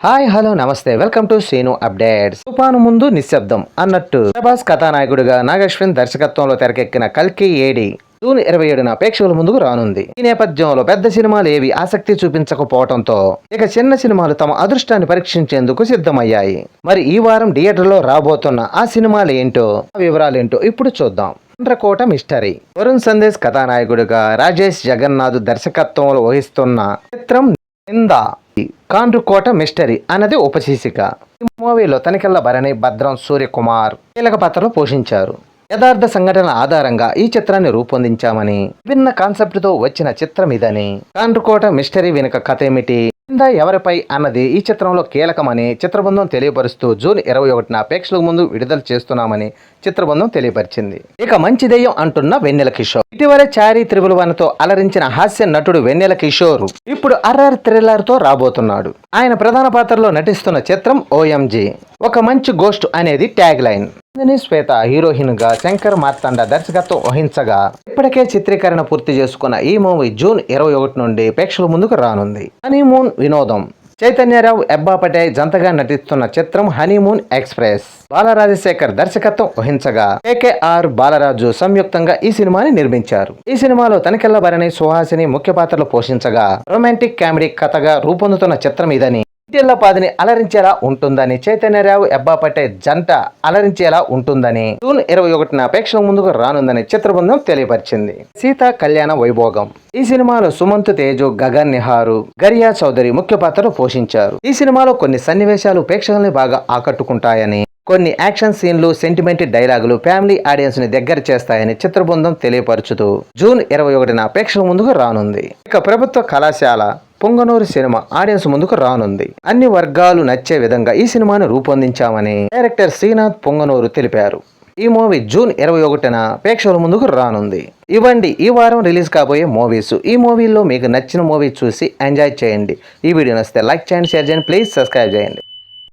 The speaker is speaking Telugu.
హాయ్ హలో నమస్తే. Welcome to Srinu updates. తుఫాను ముందు నిశ్శబ్దం అన్నట్టు. ప్రభాస్ కథానాయకుడిగా నాగశ్విన్ దర్శకత్వంలో తెరకెక్కిన కల్కి ఏడి జూన్ ఇరవై ఏడున ప్రేక్షకుల ముందుకు రానుంది. ఈ నేపథ్యంలో పెద్ద సినిమాలు ఏవి ఆసక్తి చూపించకపోవడంతో ఇక చిన్న సినిమాలు తమ అదృష్టాన్ని పరీక్షించేందుకు సిద్ధమయ్యాయి. మరి ఈ వారం థియేటర్లో రాబోతున్న ఆ సినిమాలు ఏంటో ఆ వివరాలేంటో ఇప్పుడు చూద్దాం. చంద్రకోట మిస్టరీ. వరుణ్ సందేశ్ కథానాయకుడిగా రాజేష్ జగన్నాథ్ దర్శకత్వంలో వహిస్తున్న చిత్రం నింద. కాండ్రుకోట మిస్టరీ అన్నది ఉపశీర్షిక ఈ మూవీలో తనికెళ్ళ భరణి భద్రం సూర్యకుమార్ కీలక పాత్రలు పోషించారు. యథార్థ సంఘటనల ఆధారంగా ఈ చిత్రాన్ని రూపొందించామని విభిన్న కాన్సెప్ట్తో వచ్చిన చిత్రం ఇదని కాండ్రుకోట మిస్టరీ వెనుక కథ ఏమిటి? కింద ఎవరిపై అన్నది ఈ చిత్రంలో కీలకమని చిత్రబృందం తెలియపరుస్తూ జూన్ ఇరవై ఒకటిన ప్రేక్షకుల ముందు విడుదల చేస్తున్నామని చిత్రబృందం తెలియపరిచింది. ఇక మంచి దెయ్యం అంటున్న వెన్నెల కిషోర్. ఇటీవల చారీ త్రిబుల్ వన్తో అలరించిన హాస్య నటుడు వెన్నెల కిషోర్ ఇప్పుడు అర్రర్ థ్రిల్లర్తో రాబోతున్నాడు. ఆయన ప్రధాన పాత్రలో నటిస్తున్న చిత్రం ఓఎంజీ ఒక మంచి గోస్ట్ అనేది ట్యాగ్ లైన్. నందిని శ్వేత హీరోయిన్గా శంకర్ మార్తాండ దర్శకత్వం వహించగా ఇప్పటికే చిత్రీకరణ పూర్తి చేసుకున్న ఈ మూవీ జూన్ ఇరవై ఒకటి నుండి ప్రేక్షకుల ముందుకు రానుంది. హనీమూన్ వినోదం. చైతన్యరావు ఎబ్బాపటే జంతగా నటిస్తున్న చిత్రం హనీమూన్ ఎక్స్ప్రెస్. బాలరాజశేఖర్ దర్శకత్వం వహించగా కేకేఆర్ బాలరాజు సంయుక్తంగా ఈ సినిమాని నిర్మించారు. ఈ సినిమాలో తనికెళ్ళ భరణి సుహాసిని ముఖ్య పాత్రలు పోషించగా రొమాంటిక్ కామెడీ కథగా రూపొందుతున్న చిత్రం ఇదని పాదిని అలరించేలా ఉంటుందని చైతన్యరావు ఎబ్బాపట్టే జంట అలరించేలా ఉంటుందని జూన్ ఇరవై ఒకటిన ప్రేక్షకుల ముందుకు రానుందని చిత్రబృందం తెలియపరిచింది. సీత కళ్యాణ వైభోగం. ఈ సినిమాలో సుమంత్ తేజు గగన్ నిహారు గరియా చౌదరి ముఖ్య పాత్రను పోషించారు. ఈ సినిమాలో కొన్ని సన్నివేశాలు ప్రేక్షకుల్ని బాగా ఆకట్టుకుంటాయని కొన్ని యాక్షన్ సీన్లు సెంటిమెంట్ డైలాగులు ఫ్యామిలీ ఆడియన్స్ని దగ్గర చేస్తాయని చిత్రబృందం తెలియపరుచుతూ జూన్ ఇరవై ఒకటిన ప్రేక్షకుల ముందుకు రానుంది. ఇక ప్రభుత్వ కళాశాల పొంగనూరు సినిమా ఆడియన్స్ ముందుకు రానుంది. అన్ని వర్గాలు నచ్చే విధంగా ఈ సినిమాను రూపొందించామని డైరెక్టర్ శ్రీనాథ్ పొంగనూరు తెలిపారు. ఈ మూవీ జూన్ ఇరవై ఒకటిన ప్రేక్షకుల ముందుకు రానుంది. ఇవ్వండి ఈ వారం రిలీజ్ కాబోయే మూవీస్. ఈ మూవీలో మీకు నచ్చిన మూవీ చూసి ఎంజాయ్ చేయండి. ఈ వీడియో నచ్చితే లైక్ చేయండి షేర్ చేయండి ప్లీజ్ సబ్స్క్రైబ్ చేయండి.